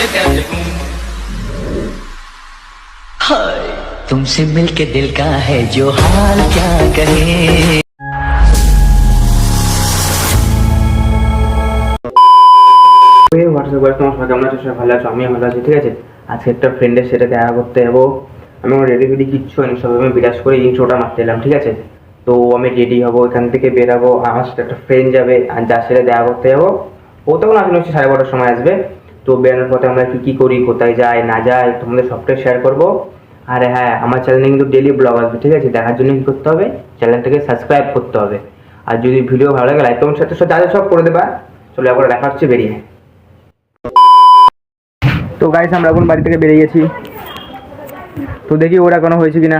मैं कैसे हूँ हाय तुमसे मिलके दिल का है जो हाल क्या कहे হোয়াটসঅ্যাপ করে তোমার সবাই কেমন আছো সবাই ভালো আছো আমিও ভালো আছি ঠিক আছে আজকে একটা ফ্রেন্ডের সাথে দেখা করতে যাবো আমি আমার রেডি ফেডি কিচ্ছু হয়নি সব আমি বিরাজ করে ইন্ট্রোটা মারতে এলাম ঠিক আছে তো আমি রেডি হবো এখান থেকে বেরাবো আমার সাথে একটা ফ্রেন্ড যাবে আর যার সাথে দেখা করতে যাবো ও তখন আসলে হচ্ছে সাড়ে বারোটার সময় আসবে তো বেরানোর পথে আমরা কি কি করি, কোথায় যাই, না যাই, তোমাদের সবটাই শেয়ার করব। আর হ্যাঁ আমার চ্যানেলে কিন্তু ডেলি ব্লগ আসবে, ঠিক আছে? দেখার জন্য কি করতে হবে? চ্যানেলটাকে সাবস্ক্রাইব করতে হবে। আর যদি ভিডিও ভালো লাগে লাইক কমেন্ট সাথে সাথে সব করে দেবা। চলো একবার দেখা হচ্ছে, বেরিয়ে। তো গাইস আমরা এখন বাড়ি থেকে বেরিয়ে গেছি। তো দেখি ওরা কোনো হয়েছে কিনা।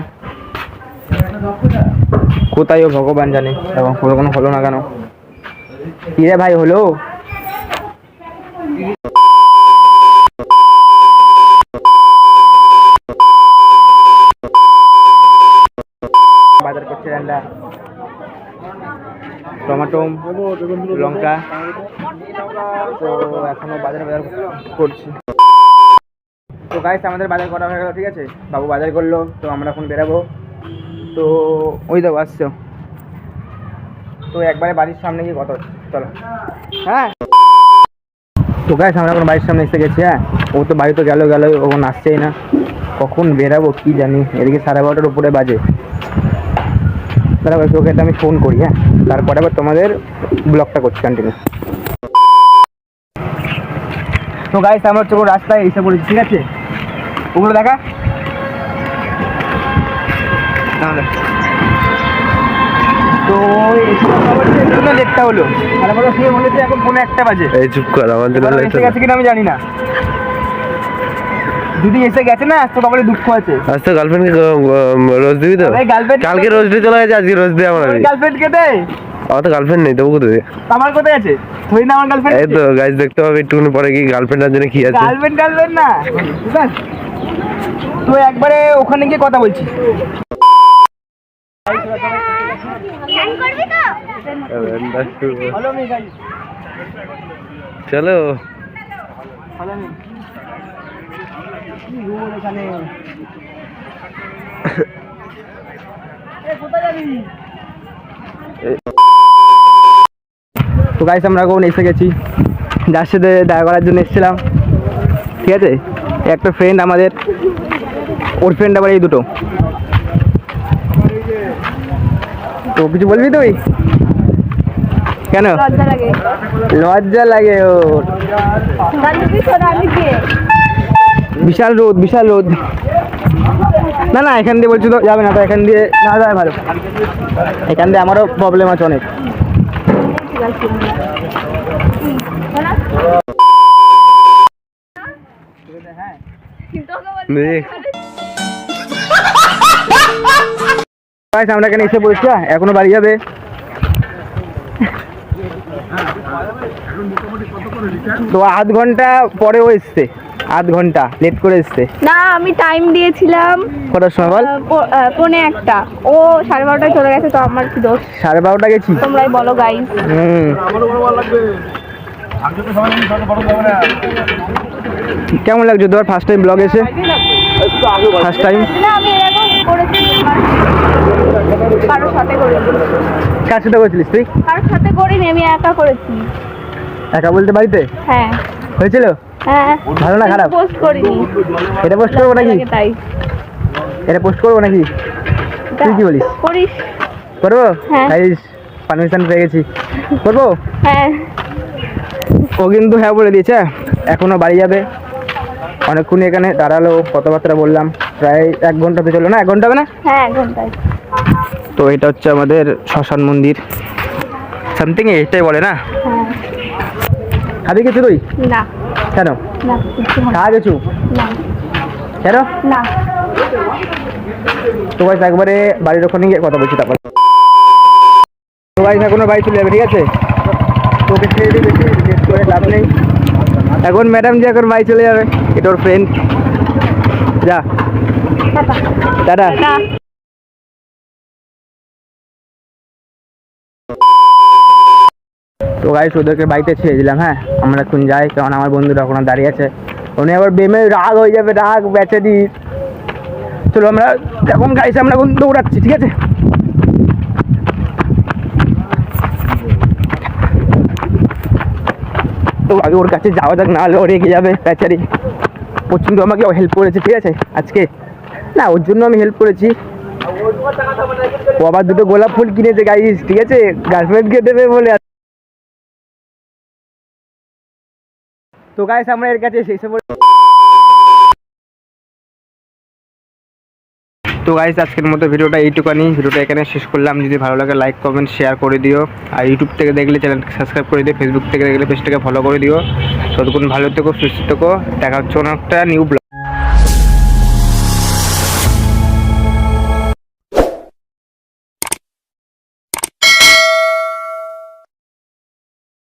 কোথায় ও ভগবান জানে। এবং কোনো হলো না কেন? কি রে ভাই, হলো বাজার করছে রান্না টমেটো লঙ্কা। তো এখনও বাজার বাজার করছি। তো গাইস আমাদের বাজার করা হয়ে গেল, ঠিক আছে? বাবু বাজার করল, তো আমরা এখন বেরাবো। তো ওই দেখো, আসছো। তো একবারে বাড়ির সামনে গিয়ে কত চলো। হ্যাঁ। তো গাইস আমরা এখন বাড়ির সামনে এসে গেছি হ্যাঁ? ও তো বাড়ি তো গেলো গেলো ওখন আসছেই না। কখন বেরাবো, কি জানি? এদিকে সাড়ে বারোটার উপরে বাজে। একটু ওকে আমি ফোন করি হ্যাঁ? তারপরে আবার তোমাদের ব্লগটা করছি কন্টিনিউ তো গাইস আমরা হচ্ছে কোনো রাস্তায় এসে পড়েছি ঠিক আছে? ওগুলো দেখা? তাহলে। তো লেটটা হলো। এখন একটা বাজে। এই চুপ কর আমি জানি না। যদি এসে গেছে না তো কপালে দুঃখ আছে। আজ তো গার্লফ্রেন্ডকে রোজ দিবি তো? কালকে রোজ ডে চলে গেছে আজকে রোজ ডে আমার গার্লফ্রেন্ড দে? আমার তো গার্লফ্রেন্ড নেই তবু কোথায়? আমার কোথায় আছে? থই না আমার গার্লফ্রেন্ড এই তো গাইজ দেখতে পাবে একটুখানি পরে কি গার্লফ্রেন্ডের জন্য কি আছে। গার্লফ্রেন্ড গার্লফ্রেন্ড না। ঠিক আছে তো একবারে ওখানে গিয়ে কথা বলছি হ্যালো মি গাইস চলো কি রোল এখানে তো গাইস আমরা এখন এসে গেছি। যার সাথে দেখা করার জন্য এসেছিলাম। ঠিক আছে? একটা ফ্রেন্ড আমাদের। ওর ফ্রেন্ড আবার এই দুটো। তো কিছু বলবি তুই? কেন? লজ্জা লাগে। লজ্জা লাগে ওর তাহলে তুই শোনা আমি কে বিশাল রোদ বিশাল রোদ। না না, এখান দিয়ে বলছি তো, যাবে না তো, এখান দিয়ে না যায় ভালো। এখান দিয়ে আমারও প্রবলেম আছে অনেক। আমরা এখানে এসে হ্যাঁ? এখনও বাড়ি যাবে। তো আধ ঘণ্টা পরেও এসছে। আধ ঘণ্টা লেট করে এসছে। না আমি টাইম দিয়েছিলাম কটার সময় বল? পৌনে একটা। ও সাড়ে বারোটায় চলে গেছে তো আমার কি দোষ? সাড়ে বারোটা গেছি। তোমরাই বলো গাইস হুম। কেমন লাগছে? তোমার ফার্স্ট টাইম ব্লগ এসে? ফার্স্ট টাইম না আমি এরকম করেছি কারোর সাথে করিনি কার সাথে করেছিলিস তুই? কারোর সাথে করিনি আমি একা করেছি। একা বলতে বাড়িতে? হ্যাঁ। হয়েছিল? হ্যাঁ ভালো না খারাপ? পোস্ট করিনি। এটা পোস্ট করব নাকি? তাই। এটা পোস্ট করব নাকি? তুই কি বলিস? করিস। করব? হ্যাঁ। পারমিশন পেয়ে গেছি। করব? হ্যাঁ। ও কিন্তু হ্যাঁ বলে দিয়েছে। এখনও বাড়ি যাবে। অনেকক্ষণ এখানে দাঁড়াল কথাবার্তা বললাম। প্রায় এক ঘণ্টা তো চলো না? এক ঘণ্টা হবে না? হ্যাঁ এক ঘন্টায়। তো এটা হচ্ছে আমাদের শ্মশান মন্দির। সামথিং এটাই বলে না? হ্যাঁ। খাবি কিছু তুই? না। কেন? না কিছু হবে খা কিছু না। কেন? না। তো ভাই একবারে বাড়ির ওখানে গিয়ে কথা বলছি তারপর। তো ভাই এখনও বাড়ি চলে যাবে ঠিক আছে? তোকে ছেড়ে দিয়ে বেশি করে লাভ নেই। এখন ম্যাডাম যে এখন বাড়ি চলে যাবে এটা ওর ফ্রেন্ড যা। টাটা দাদা না তো গাইস ওদেরকে বাড়িতে ছেড়ে দিলাম হ্যাঁ? আমরা এখন যাই, কারণ আমার বন্ধুরা ওখানে দাঁড়িয়ে আছে। উনি আবার বেমে রাগ হয়ে যাবে, রাগ, বেচারি। চলো আমরা, এখন গাইছে আমরা এখন দৌড়াচ্ছি, ঠিক আছে? তো আগে ওর কাছে যাওয়া যাক, না হলে ও রেগে যাবে, বেচারি। প্রচণ্ড আমাকে হেল্প করেছে, ঠিক আছে? আজকে। না, ওর জন্য আমি হেল্প করেছি। ও আবার দুটো গোলাপ ফুল কিনেছে গাইস ঠিক আছে? গার্লফ্রেন্ডকে দেবে বলে তো গাইস আমরা এর কাছে সেই সব তো গাইস আজকের মতো ভিডিওটা এইটুকানি। ভিডিওটা এখানে শেষ করলাম। যদি ভালো লাগে লাইক কমেন্ট শেয়ার করে দিও। আর ইউটিউব থেকে দেখলে চ্যানেলকে সাবস্ক্রাইব করে দিও। ফেসবুক থেকে দেখলে পেজটাকে ফলো করে দিও। ততক্ষণ ভালো থেকো, সুস্থ থেকো। দেখা হচ্ছে অন্য একটা নিউ